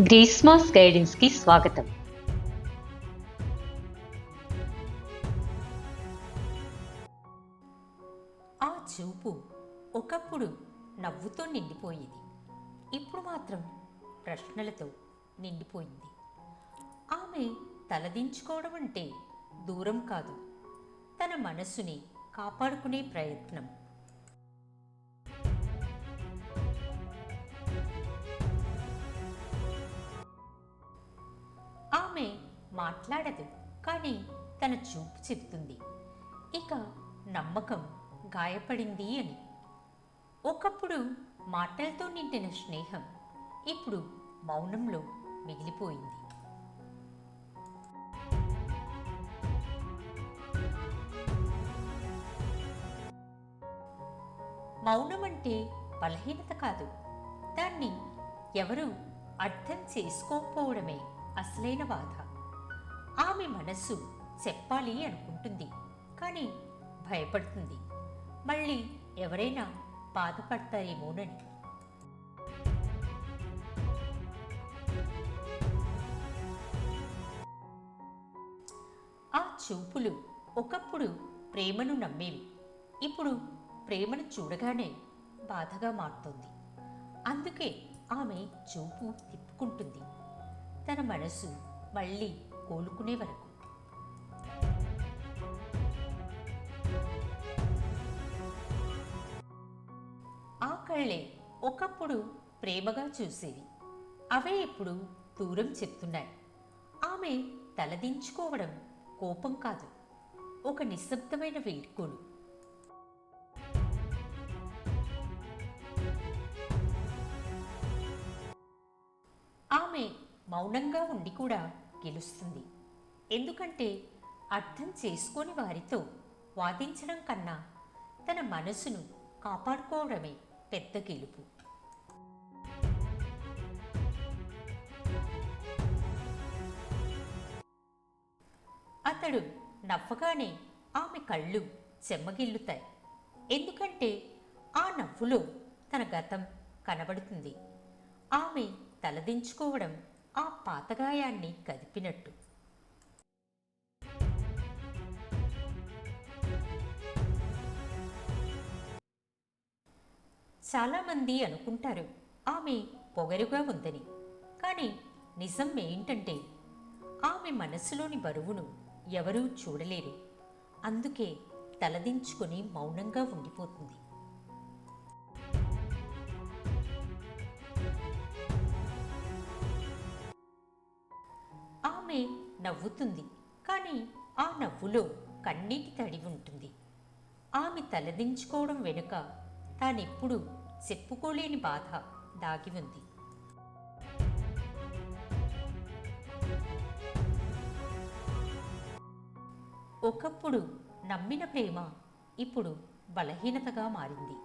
గ్రీస్మాస్ గైడెన్స్కి స్వాగతం. ఆ చూపు ఒకప్పుడు నవ్వుతో నిండిపోయేది. ఇప్పుడు మాత్రం ప్రశ్నలతో నిండిపోయింది. ఆమె తలదించుకోవడం అంటే దూరం కాదు. తన మనస్సుని కాపాడుకునే ప్రయత్నం. మాట్లాడదు కానీ తన చూపు చెప్తుంది ఇక నమ్మకం గాయపడింది అని. ఒకప్పుడు మాటలతో నిండిన స్నేహం ఇప్పుడు మౌనంలో మిగిలిపోయింది. మౌనం అంటే బలహీనత కాదు. దాన్ని ఎవరు అర్థం చేసుకోకపోవడమే అసలైన బాధ. ఆమె మనస్సు చెప్పాలి అనుకుంటుంది. కానీ భయపడుతుంది. మళ్ళీ ఎవరైనా బాధపడతారేమోనని. ఆ చూపులు ఒకప్పుడు ప్రేమను నమ్మేవి. ఇప్పుడు ప్రేమను చూడగానే బాధగా మారుతుంది. అందుకే ఆమె చూపు తిప్పుకుంటుంది. తన మనసు మళ్ళీ కోలుకునే వరకు. ఆ కళ్ళే ఒకప్పుడు ప్రేమగా చూసేవి. అవే ఇప్పుడు దూరం చెప్తున్నాయి. ఆమె తలదించుకోవడం కోపం కాదు. ఒక నిశ్శబ్దమైన వేడుకోలు. ఆమె మౌనంగా ఉండి కూడా గెలుస్తుంది. ఎందుకంటే అర్థం చేసుకోని వారితో వాదించడం కన్నా తన మనసును కాపాడుకోవడమే పెద్ద గెలుపు. అతడు నవ్వగానే ఆమె కళ్ళు చెమ్మగిల్లుతాయి. ఎందుకంటే ఆ నవ్వులో తన గతం కనబడుతుంది. ఆమె తలదించుకోవడం ఆ పాతగాయాన్ని కదిపినట్టు. చాలామంది అనుకుంటారు ఆమె పొగరుగా ఉందని. కానీ నిజం ఏంటంటే ఆమె మనసులోని బరువును ఎవరూ చూడలేరు. అందుకే తలదించుకొని మౌనంగా ఉండిపోతుంది. ఆమె నవ్వుతుంది. కానీ ఆ నవ్వులో కన్నీటి తడి ఉంటుంది. ఆమె తలదించుకోవడం వెనుక తానెప్పుడు చెప్పుకోలేని బాధ దాగి ఉంది. ఒకప్పుడు నమ్మిన ప్రేమ ఇప్పుడు బలహీనతగా మారింది.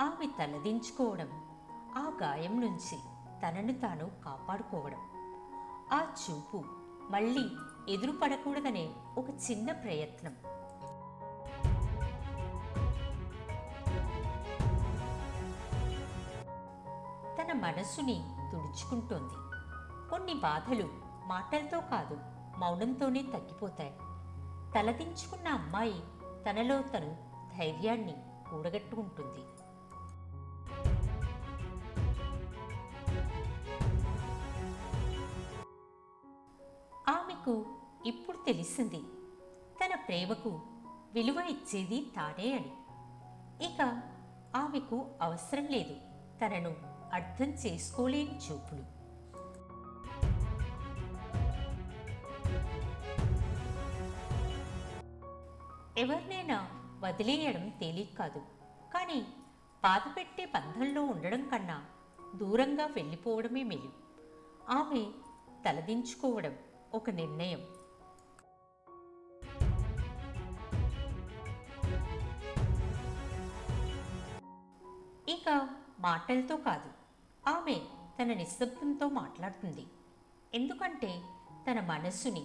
ఆమె తలదించుకోవడం ఆ గాయం నుంచి తనను తాను కాపాడుకోవడం ఆ చూపు మళ్ళీ ఎదురుపడకూడదనే ఒక చిన్న ప్రయత్నం. తన మనస్సుని తుడుచుకుంటోంది. కొన్ని బాధలు మాటలతో కాదు మౌనంతోనే తగ్గిపోతాయి. తలదించుకున్న అమ్మాయి తనలో తను ధైర్యాన్ని కూడగట్టుకుంటుంది. నాకు ఇప్పుడు తెలిసింది. తన ప్రేమకు విలువ ఇచ్చేది తానే అని. ఇక ఆమెకు అవసరం లేదు. తనను అర్థం చేసుకోలేని చూపులు. ఎవరినైనా వదిలేయడం తేలిక కాదు. కానీ బాధ పెట్టే బంధంలో ఉండడం కన్నా దూరంగా వెళ్ళిపోవడమే మేలు. ఆమె తలదించుకోవడం ఒక నిర్ణయం. ఇక మాటలతో కాదు ఆమె తన నిశ్శబ్దంతో మాట్లాడుతుంది. ఎందుకంటే తన మనస్సుని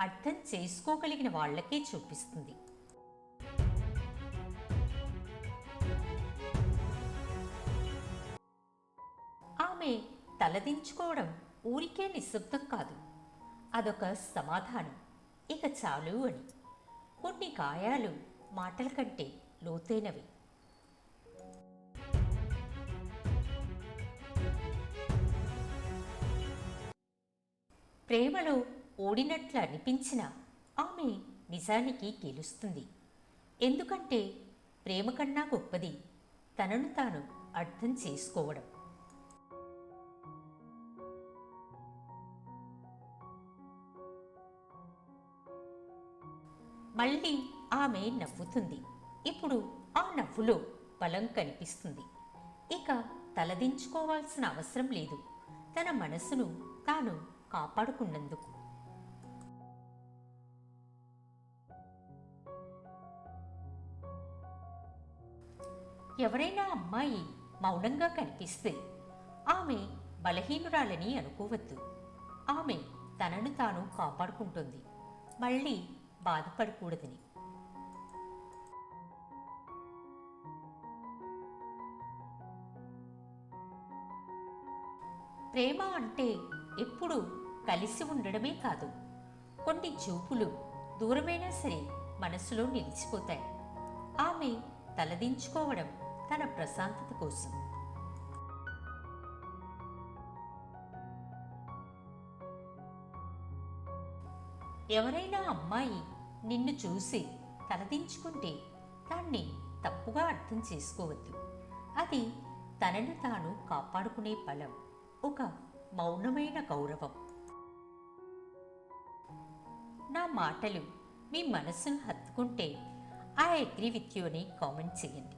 అర్థం చేసుకోగలిగిన వాళ్ళకే చూపిస్తుంది. ఆమె తలదించుకోవడం ఊరికే నిశ్శబ్దం కాదు. అదొక సమాధానం. ఇక చాలు అని. కొన్ని గాయాలు మాటల కంటే లోతైనవి. ప్రేమలో ఓడినట్లు అనిపించిన ఆమె నిజానికి గెలుస్తుంది. ఎందుకంటే ప్రేమ కన్నా గొప్పది తనను తాను అర్థం చేసుకోవడం. మళ్ళీ ఆమె నవ్వుతుంది. ఇప్పుడు ఆ నవ్వులో బలం కనిపిస్తుంది. ఇక తలదించుకోవాల్సిన అవసరం లేదు. తన మనసును తాను కాపాడుకున్నందుకు. ఎవరైనా అమ్మాయి మౌనంగా కనిపిస్తే ఆమె బలహీనురాలని అనుకోవద్దు. ఆమె తనను తాను కాపాడుకుంటుంది. మళ్ళీ బాధపడకూడదని. ప్రేమ అంటే ఎప్పుడు కలిసి ఉండడమే కాదు కొన్ని చూపులు దూరమైనా సరే మనసులో నిలిచిపోతాయి. ఆమె తలదించుకోవడం తన ప్రశాంతత కోసం. ఎవరైనా అమ్మాయి నిన్ను చూసి తలదించుకుంటే దాన్ని తప్పుగా అర్థం చేసుకోవద్దు. అది తనను తాను కాపాడుకునే బలం ఒక మౌనమైన గౌరవం. నా మాటలు మీ మనసును హత్తుకుంటే ఐ అగ్రీ విత్ యూ అని కామెంట్ చేయండి.